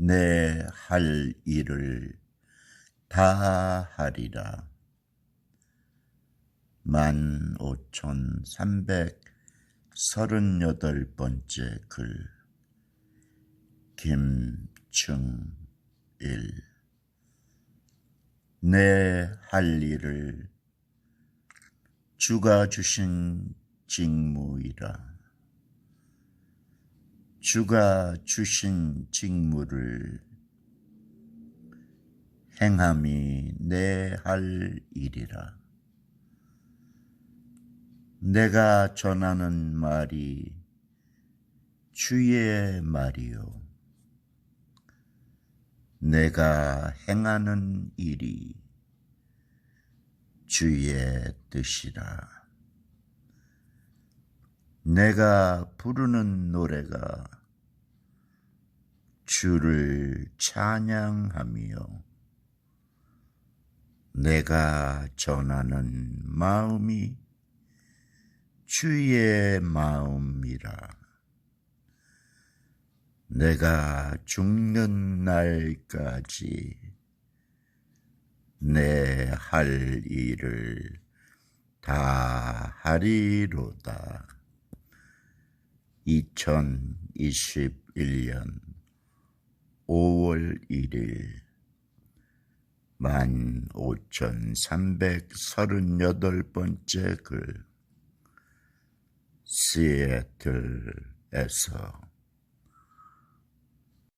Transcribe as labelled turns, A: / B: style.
A: 내 할 일을 다 하리라. 만 오천 삼백 서른여덟 번째 글 김충일 내 할 일을 주가 주신 직무이라. 주가 주신 직무를 행함이 내 할 일이라. 내가 전하는 말이 주의 말이요. 내가 행하는 일이 주의 뜻이라. 내가 부르는 노래가 주를 찬양하며 내가 전하는 마음이 주의 마음이라. 내가 죽는 날까지 내 할 일을 다 하리로다. 2021년 5월 1일 15,338번째 글 시애틀에서